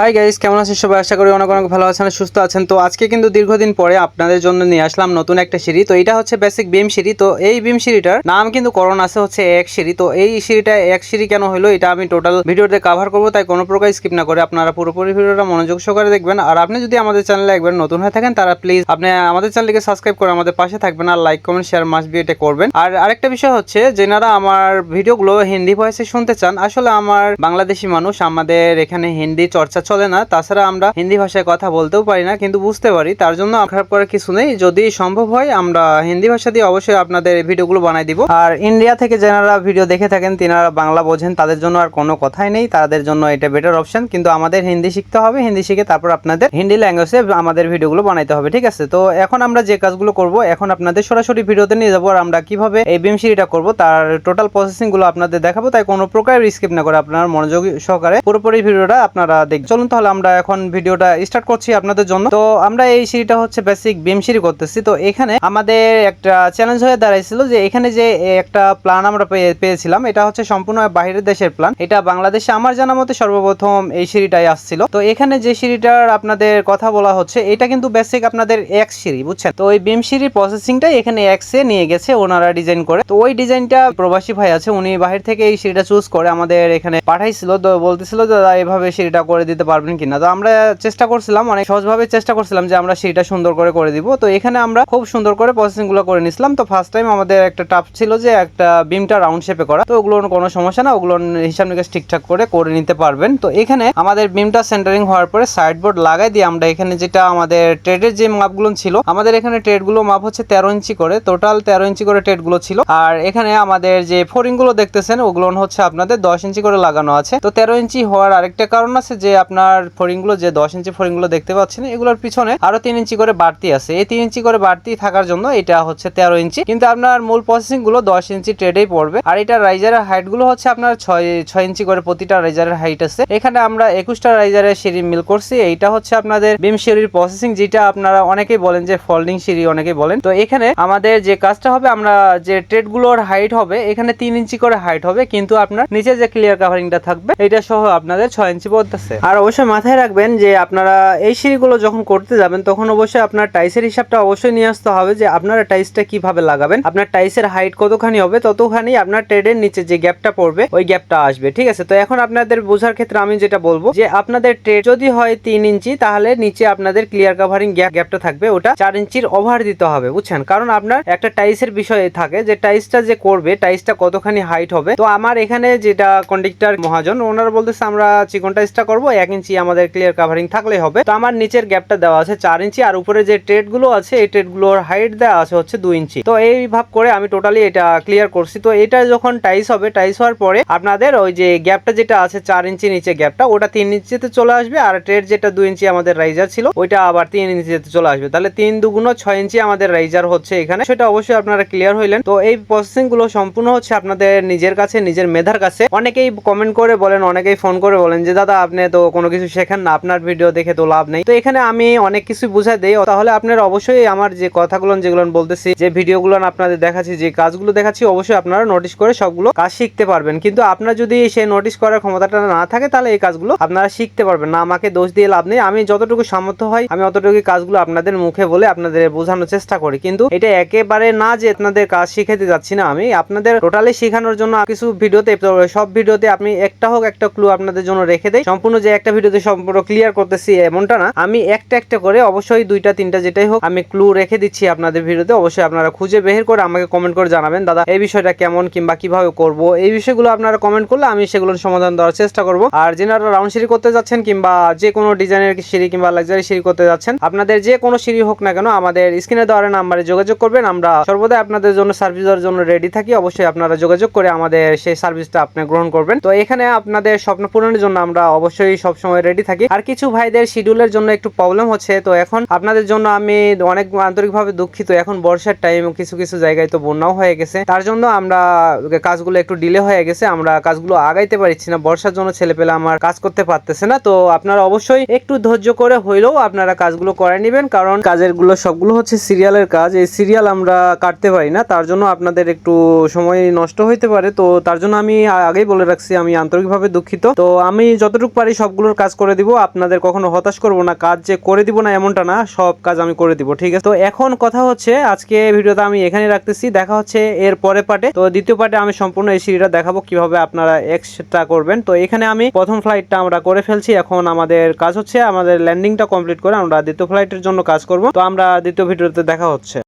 Hi guys কেমন আছেন সবাই? আশা করি অনেক অনেক ভালো আছেন সুস্থ আছেন। তো আজকে কিন্তু দীর্ঘদিন পরে আপনাদের জন্য নিয়ে আসলাম নতুন একটা সিঁড়ি। তো এটা হচ্ছে বেসিক বিম সিঁড়ি। তো এই বিম সিঁড়িটার নাম কিন্তু করোনা আছে, হচ্ছে এক সিঁড়ি। তো এই সিঁড়িটা এক সিঁড়ি কেন হলো, এটা আমি টোটাল ভিডিওতে কভার করব, তাই কোনো প্রকার স্কিপ না করে আপনারা পুরোপুরি ভিডিওটা মনোযোগ সহকারে দেখবেন। আর আপনি যদি আমাদের চ্যানেলে একবার নতুন হয়ে থাকেন, তারা প্লিজ আপনি আমাদের চ্যানেলকে সাবস্ক্রাইব করে আমাদের পাশে থাকবেন আর like comment share must be এটা করবেন। আর আরেকটা বিষয় হচ্ছে, যেনারা আমার ভিডিওগুলো হিন্দি ভয়েসে শুনতে চান, আসলে আমার বাংলাদেশি মানুষ, আমাদের এখানে হিন্দি চর্চা চলে না, তাছাড়া আমরা হিন্দি ভাষায় কথা বলতেও পারি না, কিন্তু বুঝতে পারি। তার জন্য খারাপ করার কিছু নেই। যদি সম্ভব হয়, আমরা হিন্দি ভাষা দিয়ে অবশ্যই আপনাদের ভিডিওগুলো বানাই দিব। আর ইন্ডিয়া থেকে যারা ভিডিও দেখে থাকেন, তিনারা বাংলা বোঝেন, তাদের জন্য আর কোনো কথাই নেই। তাদের জন্য এটা বেটার অপশন কিন্তু আমাদের হিন্দি শিখতে হবে, হিন্দি শিখে তারপর আপনাদের হিন্দি ল্যাঙ্গুয়েজে আমাদের ভিডিওগুলো বানাইতে হবে, ঠিক আছে? তো এখন আমরা যে কাজগুলো করব, এখন আপনাদের সরাসরি ভিডিওতে নিয়ে যাব। আর আমরা কীভাবে এই বিম সিঁড়িটা করব, তার টোটাল প্রসেসিংগুলো আপনাদের দেখাবো। তাই কোনো প্রকার স্কিপ না করে আপনার মনোযোগ সহকারে পুরোপুরি ভিডিওটা আপনারা দেখ চলুন তাহলে আমরা এখন ভিডিওটা স্টার্ট করছি আপনাদের জন্য। তো আমরা এই সিঁড়িটা হচ্ছে বেসিক বিম সিঁড়ি করতেছি। তো এখানে আমাদের একটা চ্যালেঞ্জ হয়ে দাঁড়াইছিল যে এখানে যে একটা প্ল্যান আমরা পেয়েছিলাম, এটা হচ্ছে সম্পূর্ণ বাইরের দেশের প্ল্যান এটা বাংলাদেশে আমার জানা মতে সর্বপ্রথম এই সিঁড়িটাই আসছিল। তো এখানে যে সিঁড়িটার আপনাদের কথা বলা হচ্ছে, এটা কিন্তু বেসিক আপনাদের এক সিঁড়ি, বুঝছেন? তো ওই বিম সিঁড়ির প্রসেসিংটাই এখানে এক্সে নিয়ে গেছে ওনারা ডিজাইন করে। তো ওই ডিজাইনটা প্রবাসী ভাই আছে, উনি বাহির থেকে এই সিঁড়িটা চুজ করে আমাদের এখানে পাঠাইছিল। তো বলতেছিল দাদা, এভাবে সিঁড়িটা করে দিতে পারবেন কিনা। তো আমরা চেষ্টা করছিলাম, অনেক সহজভাবে চেষ্টা করছিলাম যে আমরা সিঁড়িটা সুন্দর করে করে দিব। তো এখানে আমরা খুব সুন্দর করে প্রসেসিংগুলো করে নিছিলাম। তো ফার্স্ট টাইম আমাদের একটা টাফ ছিল যে একটা বিমটা রাউন্ড শেপে করা। তো ওগুলোর কোনো সমস্যা না ওগুলো হিসাব নিকাশ ঠিকঠাক করে করে নিতে পারবেন। তো এখানে আমাদের বিমটা সেন্টারিং হওয়ার পরে সাইড বোর্ড লাগাই দিয়ে আমরা এখানে যেটা আমাদের ট্রেডের যে মাপগুলো ছিল, আমাদের এখানে ট্রেডগুলো মাপ হচ্ছে তেরো ইঞ্চি করে। টোটাল তেরো ইঞ্চি করে ট্রেডগুলো ছিল। আর এখানে আমাদের যে ফোরিংগুলো দেখতেছেন, ওগুলো হচ্ছে আপনাদের দশ ইঞ্চি করে লাগানো আছে। তো তেরো ইঞ্চি হওয়ার আরেকটা কারণ আছে যে আপনার ফোরিংগুলো যে দশ ইঞ্চি ফোরিংগুলো দেখতে পাচ্ছেন, এগুলোর পিছনে আরও তিন ইঞ্চি করে বাড়তি আছে। এই তিন ইঞ্চি করে বাড়তি থাকার জন্য এটা হচ্ছে তেরো ইঞ্চি। কিন্তু আপনার মূল প্রসেসিংগুলো দশ ইঞ্চি ট্রেডেই পড়বে। আর এটা রাইজারের হাইটগুলো হচ্ছে আপনার ছয় ছয় ইঞ্চি করে প্রতিটা রাইজারের হাইট আছে। এখানে আমরা একুশটা রাইজারের সিঁড়ি মিল করছি। এইটা হচ্ছে আপনাদের বিম সিঁড়ির প্রসেসিং যেটা আপনারা অনেকেই বলেন যে ফোল্ডিং সিঁড়ি অনেকেই বলেন। তো এখানে আমাদের যে কাজটা হবে, আমরা যে ট্রেডগুলোর হাইট হবে, এখানে তিন ইঞ্চি করে হাইট হবে। কিন্তু আপনার নিচে যে ক্লিয়ার কাভারিংটা থাকবে এটা সহ আপনাদের ছয় ইঞ্চি পড়তেছে। আর অবশ্যই মাথায় রাখবেন যে আপনারা এই সিঁড়িগুলো যখন করতে যাবেন, তখন অবশ্যই আপনার টাইসের হিসাবটা অবশ্যই নিয়ে আসতে হবে যে আপনারা টাইসটা কীভাবে লাগাবেন, আপনার টাইসের হাইট কতখানি হবে, ততখানি আপনার ট্রেডের নিচে যে গ্যাপটা পড়বে, ওই গ্যাপটা আসবে, ঠিক আছে? তো এখন আপনাদের বোঝার ক্ষেত্রে আমি যেটা বলব যে আপনাদের ট্রেড যদি হয় তিন ইঞ্চি, তাহলে নিচে আপনাদের ক্লিয়ার কাভারিং গ্যাপটা থাকবে, ওটা চার ইঞ্চির ওভার দিতে হবে, বুঝছেন? কারণ আপনার একটা টাইসের বিষয় থাকে যে টাইসটা যে করবে, টাইসটা কতখানি হাইট হবে। তো আমার এখানে যেটা কন্ডাক্টর মহাজন, ওনারা বলতেছে আমরা চিকন টাইসটা করব, এক ইঞ্চি আমাদের ক্লিয়ার কাভারিং থাকলেই হবে। তো আমার নিচের গ্যাপটা দেওয়া আছে চার ইঞ্চি, আর উপরে যে ট্রেডগুলো আছে, এই ট্রেডগুলোর হাইট দেওয়া আছে হচ্ছে দুই ইঞ্চি। তো এই ভাব করে আমি টোটালি এটা ক্লিয়ার করছি। তো এটা যখন টাইস হবে টাইস হওয়ার পরে আপনাদের ওই যে গ্যাপটা যেটা আছে চার ইঞ্চি নিচে গ্যাপটা ওটা তিন ইঞ্চিতে চলে আসবে, আর ট্রেড যেটা দুই ইঞ্চি আমাদের রাইজার ছিল, ওইটা আবার তিন ইঞ্চিতে চলে আসবে। তাহলে তিন দুগুণ ছয় ইঞ্চি আমাদের রাইজার হচ্ছে এখানে। সেটা অবশ্যই আপনারা ক্লিয়ার হইলেন। তো এই প্রসেসিংগুলো সম্পূর্ণ হচ্ছে আপনাদের নিজের কাছে, নিজের মেধার কাছে। অনেকেই কমেন্ট করে বলেন, অনেকেই ফোন করে বলেন যে, দাদা, আপনি তো কোনো কিছু শেখেন না, আপনার ভিডিও দেখে তো লাভ নেই। তো এখানে আমি অনেক কিছু বুঝাই দেই। তাহলে আপনারা অবশ্যই আমার যে কথাগুলো, যেগুলো বলতেছি, যে ভিডিওগুলো আপনাদের দেখাচ্ছি, যে কাজগুলো দেখাচ্ছি, অবশ্যই আপনারা নোটিশ করে সবগুলো কাজ শিখতে পারবেন। কিন্তু আপনার যদি সেই নোটিশ করার ক্ষমতাটা না থাকে, তাহলে এই কাজগুলো আপনারা শিখতে পারবেন না। আমাকে দোষ দিয়ে লাভ নেই। আমি যতটুকু সামর্থ্য হয়, আমি অতটুকু কাজগুলো আপনাদের মুখে বলে আপনাদের বোঝানোর চেষ্টা করি। কিন্তু এটা একেবারে না যে আপনাদের কাজ শিখাতে যাচ্ছি না আমি। আপনাদের টোটালি শেখানোর জন্য কিছু ভিডিওতে সব ভিডিওতে আপনি একটা হোক, একটা ক্লু আপনাদের জন্য রেখে দেয় সম্পূর্ণ যে একটা ভিডিওতে সম্পূর্ণ ক্লিয়ার করতেছি এমনটা না। আমি একটা একটা করে অবশ্যই দুইটা, তিনটা যেটাই হোক, আমি ক্লু রেখে দিচ্ছি আপনাদের ভিডিওতে। অবশ্যই আপনারা খুঁজে বের করে আমাকে কমেন্ট করে জানাবেন, দাদা, এই বিষয়টা কেমন কিংবা কীভাবে করব? এই বিষয়গুলো আপনারা কমেন্ট করলে আমি সেগুলোর সমাধান দেওয়ার চেষ্টা করব। আর যেনারা রাউন্ড সিঁড়ি করতে যাচ্ছেন কিংবা যে কোনো ডিজাইনের সিঁড়ি কিংবা লাক্সারি সিঁড়ি করতে যাচ্ছেন, আপনাদের যে কোনো সিঁড়ি হোক না কেন আমাদের স্ক্রিনে দেওয়ার নাম্বারে যোগাযোগ করবেন। আমরা সর্বদা আপনাদের জন্য সার্ভিস দেওয়ার জন্য রেডি থাকি। অবশ্যই আপনারা যোগাযোগ করে আমাদের সেই সার্ভিসটা আপনি গ্রহণ করবেন। তো এখানে আপনাদের স্বপ্ন পূরণের জন্য আমরা অবশ্যই সবসময় রেডি থাকি। আর কিছু ভাইদের শিডিউলের জন্য একটু প্রবলেম হচ্ছে। তো এখন আপনাদের জন্য আমি অনেক আন্তরিকভাবে দুঃখিত। এখন বর্ষার টাইম কিছু কিছু জায়গায় তো বন্যাও হয়ে গেছে। তার জন্য আমরা কাজগুলো একটু ডিলে হয়ে গেছে। আমরা কাজগুলো আগাইতে পারছি না। বর্ষার জন্য ছেলে পেলে আমার কাজ করতে পারতেছে না। তো আপনারা অবশ্যই একটু ধৈর্য করে হইলেও আপনারা কাজগুলো করে নেবেন। কারণ কাজেরগুলো সবগুলো হচ্ছে সিরিয়ালের কাজ। এই সিরিয়াল আমরা কাটতে পারি না। তার জন্য আপনাদের একটু সময় নষ্ট হইতে পারে। তো তার জন্য আমি আগেই বলে রাখছি, আমি আন্তরিকভাবে দুঃখিত। তো আমি যতটুকু পারি সবগুলো সবগুলোর কাজ করে দিব, আপনাদের কখনো হতাশ করব না, কাজ যে করে দিব না এমনটা না, সব কাজ আমি করে দিব, ঠিক আছে? তো এখন কথা হচ্ছে, আজকে ভিডিওটা আমি এখানে রাখতেছি, দেখা হচ্ছে এর পরে পার্টে তো দ্বিতীয় পার্টে আমি সম্পূর্ণ এই সিঁড়িটা দেখাবো, কীভাবে আপনারা এক্সট্রা করবেন। তো এখানে আমি প্রথম ফ্লাইটটা আমরা করে ফেলছি, এখন আমাদের কাজ হচ্ছে, আমাদের ল্যান্ডিংটা কমপ্লিট করে আমরা দ্বিতীয় ফ্লাইটের জন্য কাজ করব। তো আমরা দ্বিতীয় ভিডিওতে দেখা হচ্ছে।